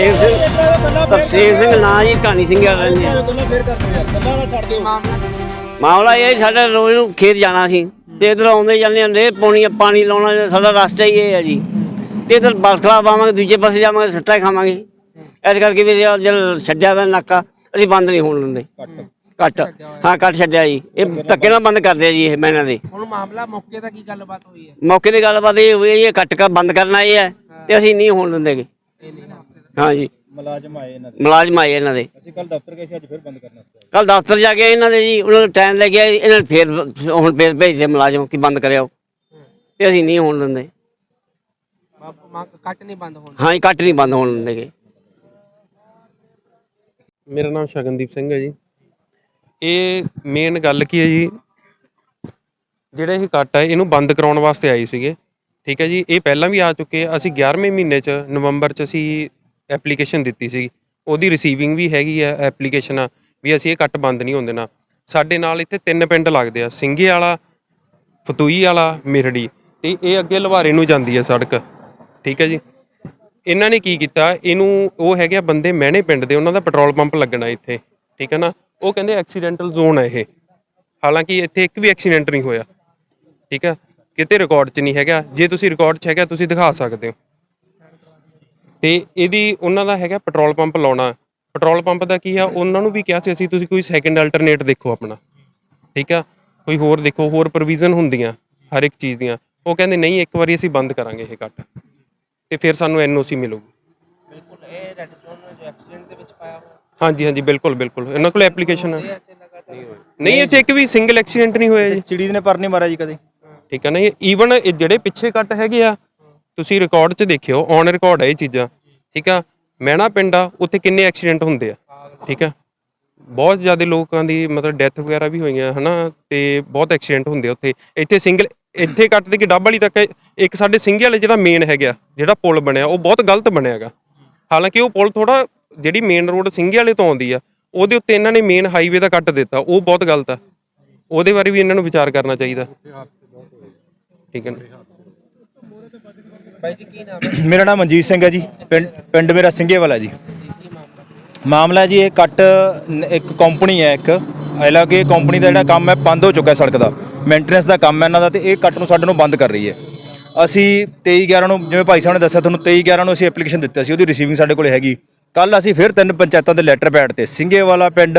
ਤਰਸੇਮ ਸਿੰਘ ਤਰਸੇਮ ਸਿੰਘ ਨਾਂ ਜੀ ਢਾਣੀ ਸਿੰਘ ਫੇਰ ਕਰਦੇ ਯਾਰ ਨਾ ਛੱਡ ਦਿਓ ਮਾਮਲਾ ਇਹ ਸਾਡਾ ਰੋਜ਼ ਨੂੰ ਖੇਤ ਜਾਣਾ ਸੀ। ਤੇ ਇਧਰ ਆਉਂਦੇ ਜਾਂਦੇ ਹੁੰਦੇ ਪਾਣੀ ਪਾਣੀ ਲਾਉਣਾ ਸਾਡਾ ਰਸਤਾ ਹੀ ਇਹ ਹੈ ਜੀ। ਤੇ ਇਧਰ ਬਲਖਲਾ ਪਾਵਾਂਗੇ ਦੂਜੇ ਪਾਸੇ ਜਾਵਾਂਗੇ ਸੱਟਾ ਖਾਵਾਂਗੇ। ਇਸ ਕਰਕੇ ਵੀ ਜਦ ਛੱਡਿਆ ਦਾ ਨਾਕਾ ਅਸੀਂ ਬੰਦ ਨਹੀਂ ਹੋਣ ਦਿੰਦੇ। ਕੱਟ ਹਾਂ ਕੱਟ ਛੱਡਿਆ ਜੀ। ਇਹ ਧੱਕੇ ਨਾਲ ਬੰਦ ਕਰਦੇ ਆ ਜੀ ਇਹ ਮੈਨਾਂ ਦੇ। ਹੁਣ ਮਾਮਲਾ ਮੌਕੇ ਦਾ ਕੀ ਗੱਲਬਾਤ ਹੋਈ ਹੈ? ਮੌਕੇ ਦੀ ਗੱਲਬਾਤ ਇਹ ਹੋਈ ਹੈ ਇਹ ਕੱਟ ਕਾ ਬੰਦ ਕਰਨਾ ਇਹ ਹੈ। ਤੇ ਅਸੀਂ ਨਹੀਂ ਹੋਣ ਦਿੰਦੇਗੇ ਹਾਂ ਜੀ ਮੁਲਾਜ਼ਮ ਆਏ ਇਹਨਾਂ ਦੇ। ਮੁਲਾਜ਼ਮ ਆਏ ਇਹਨਾਂ ਦੇ। ਅਸੀਂ ਕੱਲ ਦਫ਼ਤਰ ਗਏ ਸੀ ਅੱਜ ਫੇਰ ਬੰਦ ਕਰਨਾ ਸੀ ਕੱਲ ਦਫ਼ਤਰ ਜਾ ਕੇ ਆਏ ਇਹਨਾਂ ਦੇ ਜੀ ਉਹਨਾਂ ਨੂੰ ਟਾਈਮ ਲੱਗਿਆ ਇਹਨਾਂ ਨੇ ਫੇਰ ਹੁਣ ਫੇਰ ਭੇਜਦੇ ਮੁਲਾਜ਼ਮ ਕਿ ਬੰਦ ਕਰਿਓ। ਤੇ ਅਸੀਂ ਨਹੀਂ ਹੋਣ ਦਿੰਦੇ। ਕੱਟ ਨਹੀਂ ਬੰਦ ਹੋਣਾ ਹਾਂ ਜੀ ਕੱਟ ਨਹੀਂ ਬੰਦ ਹੋਣ ਦਿੰਦੇਗੇ ਮੇਰਾ ਨਾਮ ਸ਼ਗਨਦੀਪ ਸਿੰਘ ਹੈ ਜੀ। ਇਹ ਮੇਨ ਗੱਲ ਕੀ ਹੈ ਜੀ? ਜਿਹੜਾ ਇਹ ਕੱਟ ਹੈ ਇਹਨੂੰ ਬੰਦ ਕਰਾਉਣ ਵਾਸਤੇ ਆਏ ਸੀਗੇ। ਠੀਕ ਹੈ ਜੀ ਇਹ ਪਹਿਲਾਂ ਵੀ ਆ ਚੁੱਕੇ ਆ। ਅਸੀਂ 11ਵੇਂ ਮਹੀਨੇ ਚ ਨਵੰਬਰ ਚ ਅਸੀਂ ਐਪਲੀਕੇਸ਼ਨ ਦਿੱਤੀ ਸੀ ਉਹਦੀ ਰਿਸੀਵਿੰਗ ਵੀ ਹੈਗੀ ਆ ਐਪਲੀਕੇਸ਼ਨ ਆ, ਵੀ ਅਸੀਂ ਇਹ ਕੱਟ ਬੰਦ ਨਹੀਂ ਹੋਣ ਦੇਣਾ। ਸਾਡੇ ਨਾਲ ਇੱਥੇ ਤਿੰਨ ਪਿੰਡ ਲੱਗਦੇ ਆ, ਸਿੰਘੇ ਵਾਲਾ, ਫਤੂਈ ਵਾਲਾ, ਮਿਰੜੀ। ਤੇ ਇਹ ਅੱਗੇ ਲਵਾਰੇ ਨੂੰ ਜਾਂਦੀ ਹੈ ਸੜਕ। ਠੀਕ ਹੈ ਜੀ? ਇਹਨਾਂ ਨੇ ਕੀ ਕੀਤਾ? ਇਹਨੂੰ ਉਹ ਹੈਗੇ ਆ ਬੰਦੇ ਮਹਿਣੇ ਪਿੰਡ ਦੇ, ਉਹਨਾਂ ਦਾ ਪੈਟਰੋਲ ਪੰਪ ਲੱਗਣਾ ਇੱਥੇ। ਠੀਕ ਹੈ ਨਾ? ਉਹ ਕਹਿੰਦੇ ਐਕਸੀਡੈਂਟਲ ਜ਼ੋਨ ਹੈ ਇਹ। ਹਾਲਾਂਕਿ ਇੱਥੇ ਇੱਕ ਵੀ ਐਕਸੀਡੈਂਟ ਨਹੀਂ ਹੋਇਆ। ਠੀਕ ਹੈ ਕਿਤੇ ਰਿਕਾਰਡ 'ਚ ਨਹੀਂ ਹੈਗਾ। ਜੇ ਤੁਸੀਂ ਰਿਕਾਰਡ 'ਚ ਹੈਗਾ, ਤੁਸੀਂ ਦਿਖਾ ਸਕਦੇ ਹੋ। ਤੇ ਇਹਦੀ ਉਹਨਾਂ ਦਾ ਹੈਗਾ ਪੈਟਰੋਲ ਪੰਪ ਲਾਉਣਾ। ਪੈਟਰੋਲ ਪੰਪ ਦਾ ਕੀ ਆ ਉਹਨਾਂ ਨੂੰ ਵੀ ਕਿਹਾ ਸੀ ਅਸੀਂ ਤੁਸੀਂ ਕੋਈ ਸੈਕੰਡ ਅਲਟਰਨੇਟ ਦੇਖੋ ਆਪਣਾ। ਠੀਕ ਆ? ਕੋਈ ਹੋਰ ਦੇਖੋ ਹੋਰ ਪ੍ਰੋਵੀਜ਼ਨ ਹੁੰਦੀਆਂ ਹਰ ਇੱਕ ਚੀਜ਼ ਦੀਆਂ। ਉਹ ਕਹਿੰਦੇ ਨਹੀਂ ਇੱਕ ਵਾਰੀ ਅਸੀਂ ਬੰਦ ਕਰਾਂਗੇ ਇਹ ਕੱਟ ਤੇ ਫਿਰ ਸਾਨੂੰ ਐਨਓਸੀ ਮਿਲੂਗੀ। ਬਿਲਕੁਲ ਇਹ ਰੈੱਡ ਜ਼ੋਨ ਜੋ ਐਕਸੀਡੈਂਟ ਦੇ ਵਿੱਚ ਪਾਇਆ ਹੋਇਆ। ਹਾਂਜੀ ਹਾਂਜੀ ਬਿਲਕੁਲ ਬਿਲਕੁਲ। ਇਹਨਾਂ ਕੋਲ ਐਪਲੀਕੇਸ਼ਨ ਹੈ ਇਹ ਇੱਥੇ ਲਗਾਤਾਰ ਨਹੀਂ ਇੱਥੇ ਇੱਕ ਵੀ ਸਿੰਗਲ ਐਕਸੀਡੈਂਟ ਨਹੀਂ ਹੋਇਆ ਜੀ। ਚਿੜੀ ਨੇ ਪਰ ਨਹੀਂ ਮਾਰਿਆ ਜੀ ਕਦੇ। ਠੀਕ ਹੈ ਨਾ ਈਵਨ ਜਿਹੜੇ ਪਿੱਛੇ ਕੱਟ ਹੈਗੇ ਆ ਤੁਸੀਂ ਰਿਕਾਰਡ 'ਚ ਦੇਖਿਓ ਔਨ ਰਿਕਾਰਡ ਹੈ ਇਹ ਚੀਜ਼ਾਂ, ਠੀਕ ਆ? ਮਹਿਣਾ ਪਿੰਡ ਆ, ਉੱਥੇ ਕਿੰਨੇ ਐਕਸੀਡੈਂਟ ਹੁੰਦੇ ਆ, ਠੀਕ ਆ? ਬਹੁਤ ਜ਼ਿਆਦਾ ਲੋਕਾਂ ਦੀ ਮਤਲਬ ਡੈਥ ਵਗੈਰਾ ਵੀ ਹੋਈਆਂ, ਹਨਾ? ਤੇ ਬਹੁਤ ਐਕਸੀਡੈਂਟ ਹੁੰਦੇ ਆ ਉੱਥੇ। ਇੱਥੇ ਸਿੰਗਲ ਇੱਥੇ ਕੱਟ ਦੇ ਕਿ ਡੱਬ ਵਾਲੀ ਤੱਕ, ਇੱਕ ਸਾਡੇ ਸਿੰਘੇ ਵਾਲੇ ਜਿਹੜਾ ਮੇਨ ਹੈਗਾ ਜਿਹੜਾ ਪੁਲ ਬਣਿਆ, ਉਹ ਬਹੁਤ ਗਲਤ ਬਣਿਆ ਹੈਗਾ। ਹਾਲਾਂਕਿ ਉਹ ਪੁਲ ਥੋੜਾ ਜਿਹੜੀ ਮੇਨ ਰੋਡ ਸਿੰਘੇ ਵਾਲੇ ਤੋਂ ਆਉਂਦੀ ਆ, ਉਹਦੇ ਉੱਤੇ ਇਹਨਾਂ ਨੇ ਮੇਨ ਹਾਈਵੇ ਦਾ ਕੱਟ ਦਿੱਤਾ, ਉਹ ਬਹੁਤ ਗਲਤ ਆ। ਉਹਦੇ ਬਾਰੇ ਵੀ ਇਹਨਾਂ ਨੂੰ ਵਿਚਾਰ ਕਰਨਾ ਚਾਹੀਦਾ। ਠੀਕ ਹੈ ਬਾਈ ਜੀ, ਕੀ ਨਾਮ ਹੈ? ਮੇਰਾ ਨਾਮ ਮਨਜੀਤ ਸਿੰਘ ਹੈ ਜੀ, ਪਿੰਡ ਪਿੰਡ ਮੇਰਾ ਸਿੰਘੇ ਵਾਲਾ ਜੀ। ਕੀ ਮਾਮਲਾ ਮਾਮਲਾ ਜੀ, ਇਹ ਕੱਟ ਨ- ਇੱਕ ਕੰਪਨੀ ਹੈ ਇੱਕ। ਹਾਲਾਂਕਿ ਇਹ ਕੰਪਨੀ ਦਾ ਜਿਹੜਾ ਕੰਮ ਹੈ, ਬੰਦ ਹੋ ਚੁੱਕਾ ਸੜਕ ਦਾ। ਮੇਨਟੇਨੈਂਸ ਦਾ ਕੰਮ ਹੈ ਇਹਨਾਂ ਦਾ ਤੇ ਇਹ ਕੱਟ ਨੂੰ ਸਾਡੇ ਨੂੰ ਬੰਦ ਕਰ ਰਹੀ ਹੈ। ਅਸੀਂ 23 11 ਨੂੰ, ਜਿਵੇਂ ਭਾਈ ਸਾਹਿਬ ਨੇ ਦੱਸਿਆ, ਤੁਹਾਨੂੰ 23 11 ਨੂੰ ਅਸੀਂ ਐਪਲੀਕੇਸ਼ਨ ਦਿੱਤਾ ਸੀ, ਉਹਦੀ ਰਿਸੀਵਿੰਗ ਸਾਡੇ ਕੋਲ ਹੈਗੀ। ਕੱਲ ਅਸੀਂ ਫਿਰ ਤਿੰਨ ਪੰਚਾਇਤਾਂ ਦੇ ਲੈਟਰ ਪੈਡ ਤੇ ਸਿੰਘੇ ਪਿੰਡ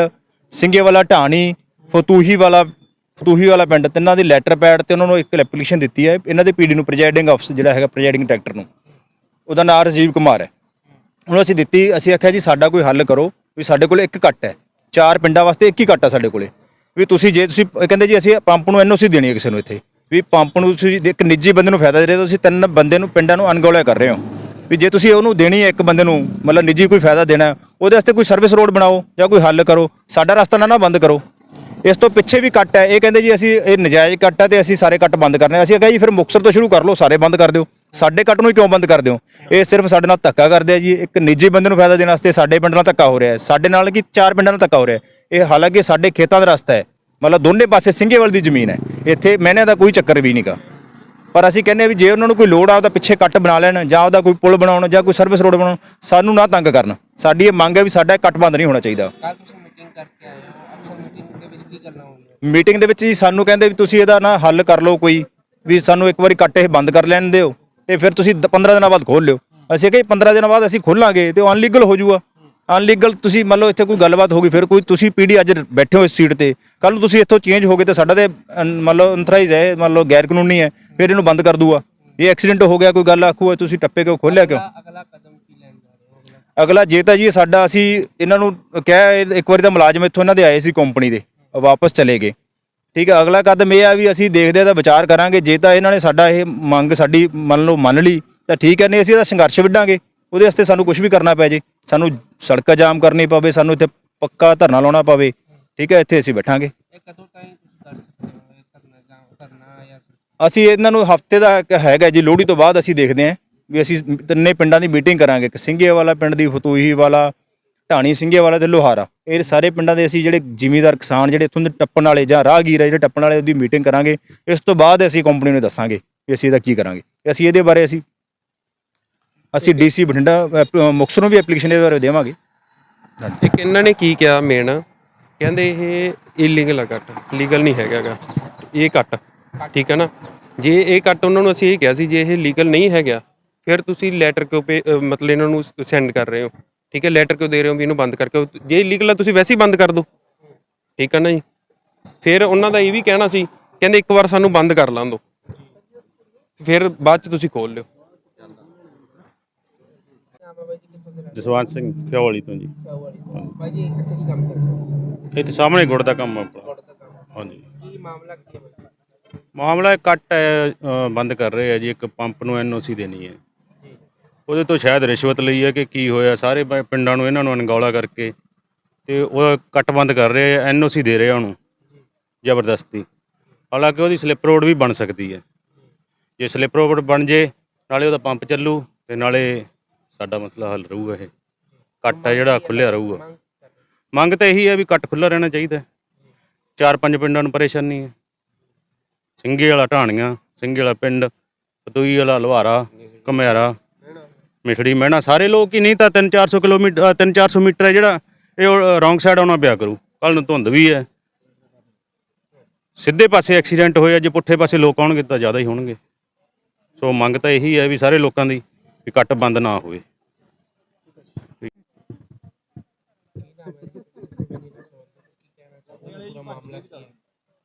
ਸਿੰਘੇ ਵਾਲਾ ਢਾਣੀ ਫਤੂਹੀ ਵਾਲਾ ਤੂਹੀ ਵਾਲਾ ਪਿੰਡ, ਤਿੰਨਾਂ ਦੀ ਲੈਟਰ ਪੈਡ ਤੇ ਉਹਨਾਂ ਨੂੰ ਇੱਕ ਐਪਲੀਕੇਸ਼ਨ ਦਿੱਤੀ ਹੈ। ਇਹਨਾਂ ਦੇ ਪੀਡੀ ਨੂੰ ਪ੍ਰੈਜ਼ਾਈਡਿੰਗ ਅਫਸਰ ਜਿਹੜਾ ਹੈਗਾ ਪ੍ਰੈਜ਼ਾਈਡਿੰਗ ਡਾਇਰੈਕਟਰ ਨੂੰ। ਉਹਦਾ ਨਾਮ ਰਾਜੀਵ ਕੁਮਾਰ ਹੈ। ਉਹਨੂੰ ਅਸੀਂ ਦਿੱਤੀ, ਅਸੀਂ ਆਖਿਆ ਜੀ, ਸਾਡਾ ਕੋਈ ਹੱਲ ਕਰੋ ਵੀ ਸਾਡੇ ਕੋਲ ਇੱਕ ਕੱਟ ਹੈ। ਚਾਰ ਪਿੰਡਾਂ ਵਾਸਤੇ ਇੱਕ ਹੀ ਕੱਟ ਹੈ ਸਾਡੇ ਕੋਲੇ। ਵੀ ਤੁਸੀਂ ਜੇ ਤੁਸੀਂ ਕਹਿੰਦੇ ਜੀ, ਅਸੀਂ ਪੰਪ ਨੂੰ ਐਨਓਸੀ ਦੇਣੀ ਹੈ ਕਿਸੇ ਨੂੰ ਇੱਥੇ। ਵੀ ਪੰਪ ਨੂੰ ਤੁਸੀਂ ਇੱਕ ਨਿੱਜੀ ਬੰਦੇ ਨੂੰ ਫਾਇਦਾ ਦੇ ਰਹੇ ਹੋ, ਤੁਸੀਂ ਤਿੰਨ ਬੰਦੇ ਨੂੰ, ਪਿੰਡਾਂ ਨੂੰ ਅਣਗੌਲਿਆ ਕਰ ਰਹੇ ਹੋ। ਵੀ ਜੇ ਤੁਸੀਂ ਉਹਨੂੰ ਦੇਣੀ ਹੈ ਇੱਕ ਬੰਦੇ ਨੂੰ, ਮਤਲਬ ਨਿੱਜੀ ਕੋਈ ਫਾਇਦਾ ਦੇਣਾ ਉਹਦੇ ਵਾਸਤੇ ਕੋਈ ਸਰਵਿਸ ਰੋਡ ਬਣਾਓ ਜਾਂ ਕੋਈ ਹੱਲ ਕਰੋ। ਸਾਡਾ ਰਸਤਾ ਨਾ ਨਾ ਬੰਦ ਕਰੋ। ਇਸ ਤੋਂ ਪਿੱਛੇ ਵੀ ਕੱਟ ਹੈ। ਇਹ ਕਹਿੰਦੇ ਜੀ ਅਸੀਂ ਇਹ ਨਜਾਇਜ਼ ਕੱਟ ਹੈ ਤੇ ਅਸੀਂ ਸਾਰੇ ਕੱਟ ਬੰਦ ਕਰਨੇ ਅਸੀਂ ਕਿਹਾ ਜੀ ਫਿਰ ਮੁਕਤਸਰ ਤੋਂ ਸ਼ੁਰੂ ਕਰ ਲਓ, ਸਾਰੇ ਬੰਦ ਕਰ ਦਿਓ। ਸਾਡੇ ਕੱਟ ਨੂੰ ਕਿਉਂ ਬੰਦ ਕਰ ਦਿਓ? ਇਹ ਸਿਰਫ ਸਾਡੇ ਨਾਲ ਧੱਕਾ ਕਰਦੇ ਆ ਜੀ। ਇੱਕ ਨਿੱਜੀ ਬੰਦੇ ਨੂੰ ਫਾਇਦਾ ਦੇਣ ਵਾਸਤੇ ਸਾਡੇ ਪਿੰਡ ਨਾਲ ਧੱਕਾ ਹੋ ਰਿਹਾ ਹੈ। ਸਾਡੇ ਨਾਲ ਕੀ ਚਾਰ ਪਿੰਡਾਂ ਨਾਲ ਧੱਕਾ ਹੋ ਰਿਹਾ ਹੈ। ਇਹ ਹਾਲਾਂਕਿ ਸਾਡੇ ਖੇਤਾਂ ਦਾ ਰਸਤਾ ਹੈ। ਮਤਲਬ ਦੋਨੇ ਪਾਸੇ ਸਿੰਘੇਵਾਲ ਦੀ ਜ਼ਮੀਨ ਹੈ। ਇੱਥੇ ਮਹਿਨਿਆਂ ਦਾ ਕੋਈ ਚੱਕਰ ਵੀ ਨਹੀਂਗਾ। ਪਰ ਅਸੀਂ ਕਹਿੰਦੇ ਵੀ ਜੇ ਉਹਨਾਂ ਨੂੰ ਕੋਈ ਲੋੜ ਆ ਉਹਦਾ ਪਿੱਛੇ ਕੱਟ ਬਣਾ ਲੈਣ, ਜਾਂ ਉਹਦਾ ਕੋਈ ਪੁਲ ਬਣਾਉਣ, ਜਾਂ ਕੋਈ ਸਰਵਿਸ ਰੋਡ ਬਣਾਉਣ, ਸਾਨੂੰ ਨਾ ਤੰਗ ਕਰਨ। ਸਾਡੀ ਇਹ ਮੰਗ ਹੈ ਵੀ ਸਾਡਾ ਕੱਟ ਬੰਦ ਨਹੀਂ ਹੋਣਾ ਚਾਹੀਦਾ। ਕੱਲ ਤੁਸੀਂ ਮੀਟਿੰਗ ਕਰਕੇ ਆਏ ਹੋ। ਅਕਸਰ ਮੀਟਿੰਗ ਕੀ ਮੀਟਿੰਗ ਦੇ ਵਿੱਚ ਜੀ ਸਾਨੂੰ ਕਹਿੰਦੇ ਵੀ ਤੁਸੀਂ ਇਹਦਾ ਨਾ ਹੱਲ ਕਰ ਲਓ ਕੋਈ ਵੀ ਸਾਨੂੰ ਇੱਕ ਵਾਰੀ ਕੱਟ ਇਹ ਬੰਦ ਕਰ ਲੈਣ ਦਿਓ ਤੇ ਫਿਰ ਤੁਸੀਂ ਦ- 15 ਦਿਨਾਂ ਬਾਅਦ ਖੋਲ ਲਿਓ। ਅਸੀਂ ਕਿਹਾ ਜੀ 15 ਦਿਨਾਂ ਬਾਅਦ ਅਸੀਂ ਖੋਲਾਂਗੇ ਤੇ ਅਨਲੀਗਲ ਹੋ ਜਾਊਗਾ। ਅਨਲੀਗਲ ਤੁਸੀਂ ਮੰਨ ਲਓ ਇੱਥੇ ਕੋਈ ਗੱਲਬਾਤ ਹੋ ਗਈ ਫਿਰ ਕੋਈ ਤੁਸੀਂ ਪੀਡੀ ਅੱਜ ਬੈਠੇ ਹੋ ਇਸ ਸੀਟ ਤੇ ਕੱਲ ਨੂੰ ਤੁਸੀਂ ਇੱਥੋਂ ਚੇਂਜ ਹੋ ਗਏ ਤੇ ਸਾਡਾ ਤੇ ਅਨ- ਮੰਨ ਲਓ ਅਨਥਰਾਈਜ਼ ਹੈ ਮੰਨ ਲਓ ਗੈਰ ਕਾਨੂੰਨੀ ਹੈ ਫਿਰ ਇਹਨੂੰ ਬੰਦ ਕਰ ਦੂਗਾ ਇਹ ਐਕਸੀਡੈਂਟ ਹੋ ਗਿਆ ਕੋਈ ਗੱਲ ਆਖੂ ਤੁਸੀਂ ਟੱਪੇ ਕਿਉਂ ਖੋਲਿਆ ਕਿਉਂ? ਅਗਲਾ ਅਗਲਾ ਕਦਮ ਕੀ ਲੈਣ ਜਾ ਰਹੇ ਹੋ? ਅਗਲਾ ਅਗਲਾ ਜੇ ਤਾਂ ਜੀ ਸਾਡਾ ਅਸੀਂ ਇਹਨਾਂ ਨੂੰ ਕਿਹਾ ਇਹ ਇੱਕ ਵਾਰੀ ਤਾਂ ਮੁਲਾਜ਼ਮ ਇੱਥੋਂ ਇਹਨਾਂ ਦੇ ਆਏ ਸੀ ਕੰਪਨੀ ਦੇ। ਉਹ ਵਾਪਸ ਚਲੇ ਗਏ। ਠੀਕ ਹੈ ਅਗਲਾ ਕਦਮ ਇਹ ਆ ਵੀ ਅਸੀਂ ਦੇਖਦੇ ਆ ਤਾਂ ਵਿਚਾਰ ਕਰਾਂਗੇ। ਜੇ ਤਾਂ ਇਹਨਾਂ ਨੇ ਸਾਡਾ ਇਹ ਮੰਗ ਸਾਡੀ ਮੰਨ ਲਓ ਮੰਨ ਲਈ ਤਾਂ ਠੀਕ ਹੈ ਨਹੀਂ ਅਸੀਂ ਇਹਦਾ ਸੰਘਰਸ਼ ਵਿੱਢਾਂਗੇ। ਉਹਦੇ ਵਾਸਤੇ ਸਾਨੂੰ ਕੁਝ ਵੀ ਕਰਨਾ ਪੈ ਜੇ। ਸਾਨੂੰ ਸੜਕਾਂ ਜਾਮ ਕਰਨੀ ਪਵੇ ਸਾਨੂੰ ਇੱਥੇ ਪੱਕਾ ਧਰਨਾ ਲਾਉਣਾ ਪਵੇ। ਠੀਕ ਹੈ ਇੱਥੇ ਅਸੀਂ ਬੈਠਾਂਗੇ। ਅਸੀਂ ਇਹਨਾਂ ਨੂੰ ਹਫ਼ਤੇ ਦਾ ਹੈਗਾ ਜੀ ਲੋਹੜੀ ਤੋਂ ਬਾਅਦ ਅਸੀਂ ਦੇਖਦੇ ਹਾਂ ਵੀ ਅਸੀਂ ਤਿੰਨੇ ਪਿੰਡਾਂ ਦੀ ਮੀਟਿੰਗ ਕਰਾਂਗੇ। ਇੱਕ ਸਿੰਘੇ ਵਾਲਾ ਪਿੰਡ ਦੀ ਫਤੂਹੀ ਵਾਲਾ ਢਾਣੀ ਸਿੰਘੇ ਵਾਲਾ ਤੇ ਲੋਹਾਰਾ। ਇਹ ਸਾਰੇ ਪਿੰਡਾਂ ਦੇ ਅਸੀਂ ਜਿਹੜੇ ਜ਼ਿਮੀਦਾਰ ਕਿਸਾਨ ਜਿਹੜੇ ਇੱਥੋਂ ਦੇ ਟੱਪਣ ਵਾਲੇ ਜਾਂ ਰਾਹਗੀਰ ਆ ਜਿਹੜੇ ਟੱਪਣ ਵਾਲੇ ਉਹਦੀ ਮੀਟਿੰਗ ਕਰਾਂਗੇ। ਇਸ ਤੋਂ ਬਾਅਦ ਅਸੀਂ ਕੰਪਨੀ ਨੂੰ ਦੱਸਾਂਗੇ ਵੀ ਅਸੀਂ ਇਹਦਾ ਕੀ ਕਰਾਂਗੇ। ਅਸੀਂ ਇਹਦੇ ਬਾਰੇ ਅਸੀਂ ਅਸੀਂ ਡੀਸੀ ਬਠਿੰਡਾ ਅ, ਮੁਕਤਸਰ ਨੂੰ ਵੀ ਐਪਲੀਕੇਸ਼ਨ ਇਹਦੇ ਬਾਰੇ ਦੇਵਾਂਗੇ। ਇੱਕ ਇਹਨਾਂ ਨੇ ਕੀ ਕਿਹਾ ਮੇਨ ਕਹਿੰਦੇ ਇਹ ਇਲੀਗਲ ਆ ਕੱਟ ਲੀਗਲ ਨਹੀਂ ਹੈਗਾਗਾ ਇਹ ਕੱਟ ਠੀਕ ਹੈ ਨਾ? ਜੇ ਇਹ ਕੱਟ ਉਹਨਾਂ ਨੂੰ ਅਸੀਂ ਇਹ ਕਿਹਾ ਸੀ ਜੇ ਇਹ ਲੀਗਲ ਨਹੀਂ ਹੈਗਾ ਫਿਰ ਤੁਸੀਂ ਲੈਟਰ ਕਿਉਂ ਪੇ ਮਤਲਬ ਇਹਨਾਂ ਨੂੰ ਸੈਂਡ ਕਰ ਰਹੇ ਹੋ? ਠੀਕ ਹੈ ਲੈਟਰ ਕਿਉਂ ਦੇ ਰਹੇ ਹੋ ਵੀ ਇਹਨੂੰ ਬੰਦ ਕਰਕੇ? ਜੇ ਇਲੀਗਲ ਆ ਤੁਸੀਂ ਵੈਸੇ ਹੀ ਬੰਦ ਕਰ ਦਿਓ। ਠੀਕ ਹੈ ਨਾ ਜੀ? ਫਿਰ ਉਹਨਾਂ ਦਾ ਇਹ ਵੀ ਕਹਿਣਾ ਸੀ ਕਹਿੰਦੇ ਇੱਕ ਵਾਰ ਸਾਨੂੰ ਬੰਦ ਕਰ ਲਾਂ ਦਿਓ। ਫਿਰ ਬਾਅਦ ਚ ਤੁਸੀਂ ਖੋਲ ਲਿਓ। ਜਸਵੰਤ ਸਿੰਘ ਖਿਓਲੀ ਤੋਂ ਜੀ। ਭਾਈ ਜੀ ਇੱਥੇ ਕੀ ਕੰਮ ਕਰਦੇ ਹੋ? ਇੱਥੇ ਸਾਹਮਣੇ ਗੁੜ ਦਾ ਕੰਮ ਆ ਆਪਣਾ। ਗੁੜ ਦਾ ਕੰਮ। ਹਾਂਜੀ। ਕੀ ਮਾਮਲਾ ਕੀ ਹੈ ਮਾਮਲਾ ਇਹ ਕੱਟ ਬੰਦ ਕਰ ਰਹੇ ਆ ਜੀ। ਇੱਕ ਪੰਪ ਨੂੰ ਐਨਓਸੀ ਦੇਣੀ ਹੈ। ਉਹਦੇ ਤੋਂ ਸ਼ਾਇਦ ਰਿਸ਼ਵਤ ਲਈ ਹੈ ਕਿ ਕੀ ਹੋਇਆ? ਸਾਰੇ ਪ- ਪਿੰਡਾਂ ਨੂੰ ਇਹਨਾਂ ਨੂੰ ਅਣਗੌਲਾ ਕਰਕੇ ਤੇ ਉਹ ਕੱਟ ਬੰਦ ਕਰ ਰਹੇ ਆ ਐਨਓਸੀ ਦੇ ਰਹੇ ਆ ਉਹਨੂੰ, ਜ਼ਬਰਦਸਤੀ। ਹਾਲਾਂਕਿ ਉਹਦੀ ਸਲਿੱਪ ਰੋਡ ਵੀ ਬਣ ਸਕਦੀ ਹੈ। ਜੇ ਸਲਿੱਪ ਰੋਡ ਬਣ ਜੇ, ਨਾਲੇ ਉਹਦਾ ਪੰਪ ਚੱਲੂ ਤੇ ਨਾਲੇ ਸਾਡਾ ਮਸਲਾ ਹੱਲ ਰਹੂਗਾ ਇਹ। ਕੱਟ ਹੈ ਜਿਹੜਾ ਖੁੱਲਿਆ ਰਹੂਗਾ। ਮੰਗ ਮੰਗ ਤਾਂ ਇਹੀ ਹੈ ਵੀ ਕੱਟ ਖੁੱਲਾ ਰਹਿਣਾ ਚਾਹੀਦਾ ਹੈ। ਚਾਰ ਪੰਜ ਪਿੰਡਾਂ ਨੂੰ ਪਰੇਸ਼ਾਨੀ ਹੈ। ਸਿੰਘੇ ਵਾਲਾ ਢਾਣੀਆਂ, ਸਿੰਘੇ ਵਾਲਾ ਪਿੰਡ, ਪਤੂਈ ਵਾਲਾ ਲੁਹਾਰਾ, ਘਮਿਆਰਾ ਮਿਠੜੀ ਮਹਿਣਾ ਸਾਰੇ ਲੋਕ ਹੀ ਨਹੀਂ ਤਾਂ 3-400 ਕਿਲੋਮੀਟਰ 3-400 ਮੀਟਰ ਹੈ ਜਿਹੜਾ, ਇਹ ਰੌਂਗ ਸਾਈਡ ਆਉਣਾ ਪਿਆ ਕਰੂ। ਕੱਲ ਨੂੰ ਧੁੰਦ ਵੀ ਹੈ। ਸਿੱਧੇ ਪਾਸੇ ਐਕਸੀਡੈਂਟ ਹੋਇਆ, ਜੇ ਪੁੱਠੇ ਪਾਸੇ ਲੋਕ ਆਉਣਗੇ ਤਾਂ ਜ਼ਿਆਦਾ ਹੀ ਹੋਣਗੇ। ਸੋ ਮੰਗ ਤਾਂ ਇਹੀ ਹੈ ਵੀ ਸਾਰੇ ਲੋਕਾਂ ਦੀ ਵੀ ਕੱਟ ਬੰਦ ਨਾ ਹੋਵੇ।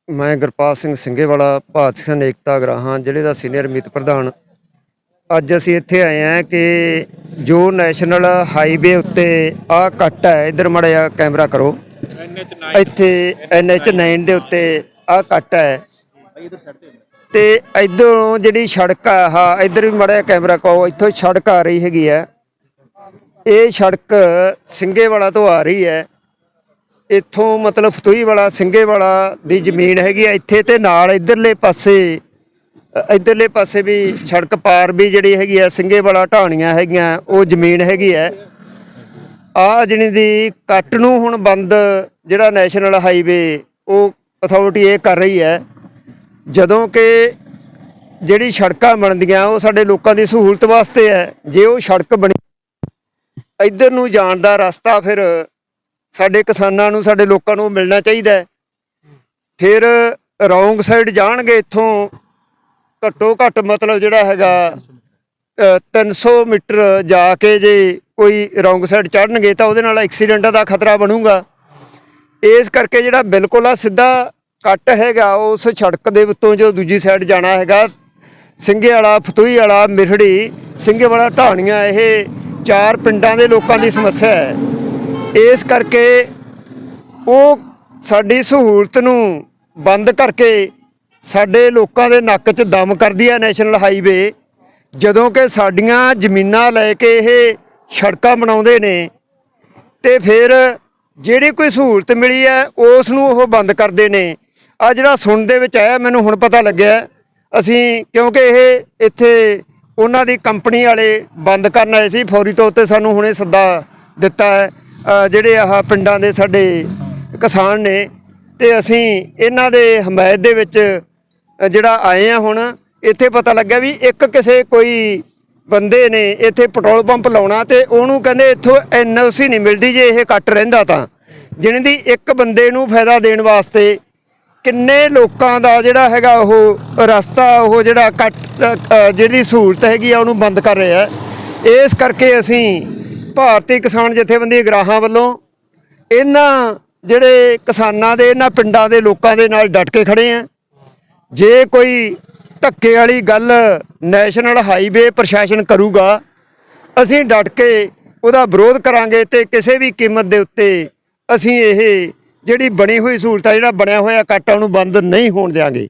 ਮੈਂ ਗੁਰਪਾਲ ਸਿੰਘ ਸਿੰਘੇਵਾਲਾ ਭਾਰਤ ਕਿਸਾਨ ਏਕਤਾ ਗਰਾਹਾਂ, ਜ਼ਿਲ੍ਹੇ ਦਾ ਸੀਨੀਅਰ ਮੀਤ ਪ੍ਰਧਾਨ। ਅੱਜ ਅਸੀਂ ਇੱਥੇ ਆਏ ਹਾਂ ਕਿ ਜੋ ਨੈਸ਼ਨਲ ਹਾਈਵੇ ਉੱਤੇ ਆਹ ਕੱਟ ਹੈ, ਇਧਰ ਮੜਿਆ ਕੈਮਰਾ ਕਰੋ। ਇੱਥੇ ਐਨਐਚ 9 ਦੇ ਉੱਤੇ ਆਹ ਕੱਟ ਹੈ। ਤੇ ਇਧਰੋਂ ਜਿਹੜੀ ਸੜਕ ਆ ਹਾਂ ਇਧਰ ਵੀ ਮੜਿਆ ਕੈਮਰਾ ਕਹੋ ਇੱਥੋਂ ਸੜਕ ਆ ਰਹੀ ਹੈਗੀ ਹੈ। ਇਹ ਸੜਕ ਸਿੰਘੇਵਾਲਾ ਤੋਂ ਆ ਰਹੀ ਹੈ। ਇੱਥੋਂ ਮਤਲਬ ਫਤੂਈ ਵਾਲਾ ਸਿੰਘੇ ਦੀ ਜ਼ਮੀਨ ਹੈਗੀ ਹੈ। ਇੱਥੇ ਤੇ ਨਾਲ ਇਧਰਲੇ ਪਾਸੇ ਇਧਰਲੇ ਪਾਸੇ ਵੀ ਸੜਕ ਪਾਰ ਵੀ ਜਿਹੜੀ ਹੈਗੀ ਆ, ਸਿੰਘੇ ਵਾਲਾ ਢਾਣੀਆਂ ਹੈਗੀਆਂ, ਉਹ ਜ਼ਮੀਨ ਹੈਗੀ ਹੈ ਆ ਜਿਹੜੀ ਦੀ ਕੱਟ ਨੂੰ ਹੁਣ ਬੰਦ ਜਿਹੜਾ ਨੈਸ਼ਨਲ ਹਾਈਵੇ, ਉਹ ਅਥਾਰਟੀ ਇਹ ਕਰ ਰਹੀ ਹੈ। ਜਦੋਂ ਕਿ ਜਿਹੜੀ ਸੜਕਾਂ ਬਣਦੀਆਂ, ਉਹ ਸਾਡੇ ਲੋਕਾਂ ਦੀ ਸਹੂਲਤ ਵਾਸਤੇ ਹੈ। ਜੇ ਉਹ ਸੜਕ ਬਣੀ, ਇੱਧਰ ਨੂੰ ਜਾਣ ਦਾ ਰਸਤਾ ਫਿਰ ਸਾਡੇ ਕਿਸਾਨਾਂ ਨੂੰ, ਸਾਡੇ ਲੋਕਾਂ ਨੂੰ ਮਿਲਣਾ ਚਾਹੀਦਾ ਫਿਰ ਰੌਂਗ ਸਾਈਡ ਜਾਣਗੇ ਇੱਥੋਂ ਘੱਟੋ ਘੱਟ ਮਤਲਬ ਜਿਹੜਾ ਹੈਗਾ ਅ, 300 ਮੀਟਰ ਜਾ ਕੇ ਜੇ ਕੋਈ ਰੌਂਗ ਸਾਈਡ ਚੜਨਗੇ ਤਾਂ ਉਹਦੇ ਨਾਲ ਐਕਸੀਡੈਂਟਾਂ ਦਾ ਖਤਰਾ ਬਣੂਗਾ। ਇਸ ਕਰਕੇ ਜਿਹੜਾ ਬਿਲਕੁਲ ਆ ਸਿੱਧਾ ਕੱਟ ਹੈਗਾ ਉਸ ਸੜਕ ਦੇ ਉੱਤੋਂ ਜੋ ਦੂਜੀ ਸਾਈਡ ਜਾਣਾ ਹੈਗਾ ਸਿੰਘੇ ਵਾਲਾ ਫਤੂਈ ਵਾਲਾ ਮਿਰੜੀ ਸਿੰਘੇ ਵਾਲਾ ਢਾਣੀਆਂ ਇਹ ਚਾਰ ਪਿੰਡਾਂ ਦੇ ਲੋਕਾਂ ਦੀ ਸਮੱਸਿਆ ਹੈ। ਇਸ ਕਰਕੇ ਉਹ ਸਾਡੀ ਸਹੂਲਤ ਨੂੰ ਬੰਦ ਕਰਕੇ ਸਾਡੇ ਲੋਕਾਂ ਦੇ ਨੱਕ 'ਚ ਦਮ ਕਰਦੀ ਹੈ ਨੈਸ਼ਨਲ ਹਾਈਵੇ, ਜਦੋਂ ਕਿ ਸਾਡੀਆਂ ਜ਼ਮੀਨਾਂ ਲੈ ਕੇ ਇਹ ਸੜਕਾਂ ਬਣਾਉਂਦੇ ਨੇ, ਤੇ ਫਿਰ ਜਿਹੜੀ ਕੋਈ ਸਹੂਲਤ ਮਿਲੀ ਹੈ, ਉਸ ਨੂੰ ਉਹ ਬੰਦ ਕਰਦੇ ਨੇ। ਆ ਜਿਹੜਾ ਸੁਣ ਦੇ ਵਿੱਚ ਆਇਆ, ਮੈਨੂੰ ਹੁਣ ਪਤਾ ਲੱਗਿਆ, ਅਸੀਂ ਕਿਉਂਕਿ ਇਹ ਇੱਥੇ ਉਹਨਾਂ ਦੀ ਕੰਪਨੀ ਵਾਲੇ ਬੰਦ ਕਰਨ ਆਏ ਸੀ, ਫੌਰੀ ਤੌਰ ਤੇ ਸਾਨੂੰ ਹੁਣੇ ਸੱਦਾ ਦਿੱਤਾ ਹੈ ਜਿਹੜੇ ਆਹ ਪਿੰਡਾਂ ਦੇ ਸਾਡੇ ਕਿਸਾਨ ਨੇ, ਤੇ ਅਸੀਂ ਇਹਨਾਂ ਦੇ ਹਮਾਇਤ ਦੇ ਵਿੱਚ ਜਿਹੜਾ ਆਏ ਆ ਹੁਣ, ਇੱਥੇ ਪਤਾ ਲੱਗਿਆ ਵੀ ਇੱਕ ਕਿਸੇ ਕੋਈ ਬੰਦੇ ਨੇ ਇੱਥੇ ਪੈਟਰੋਲ ਪੰਪ ਲਾਉਣਾ ਤੇ ਉਹਨੂੰ ਕਹਿੰਦੇ ਇੱਥੋਂ ਐਨਓਸੀ ਨਹੀਂ ਮਿਲਦੀ ਜੇ ਇਹ ਕੱਟ ਰਹਿੰਦਾ ਤਾਂ। ਜਿਹਨਾਂ ਦੀ ਇੱਕ ਬੰਦੇ ਨੂੰ ਫਾਇਦਾ ਦੇਣ ਵਾਸਤੇ ਕਿੰਨੇ ਲੋਕਾਂ ਦਾ ਜਿਹੜਾ ਹੈਗਾ ਉਹ ਰਸਤਾ, ਉਹ ਜਿਹੜਾ ਕੱਟ ਜਿਹੜੀ ਸਹੂਲਤ ਹੈਗੀ ਆ, ਉਹਨੂੰ ਬੰਦ ਕਰ ਰਿਹਾ ਇਸ ਕਰਕੇ ਅਸੀਂ ਭਾਰਤੀ ਕਿਸਾਨ ਜਥੇਬੰਦੀ ਗਰਾਹਾਂ ਵੱਲੋਂ ਇਹਨਾਂ ਜਿਹੜੇ ਕਿਸਾਨਾਂ ਦੇ, ਇਹਨਾਂ ਪਿੰਡਾਂ ਦੇ ਲੋਕਾਂ ਦੇ ਨਾਲ ਡਟ ਕੇ ਖੜੇ ਆ ਜੇ ਕੋਈ ਧੱਕੇ ਵਾਲੀ ਗੱਲ ਨੈਸ਼ਨਲ ਹਾਈਵੇ ਪ੍ਰਸ਼ਾਸਨ ਕਰੂਗਾ, ਅਸੀਂ ਡਟ ਕੇ ਉਹਦਾ ਵਿਰੋਧ ਕਰਾਂਗੇ ਤੇ ਕਿਸੇ ਵੀ ਕੀਮਤ ਦੇ ਉੱਤੇ ਅਸੀਂ ਇਹ ਜਿਹੜੀ ਬਣੀ ਹੋਈ ਸਹੂਲਤ ਆ ਜਿਹੜਾ ਬਣਿਆ ਹੋਇਆ ਕੱਟ, ਉਹਨੂੰ ਬੰਦ ਨਹੀਂ ਹੋਣ ਦਿਆਂਗੇ।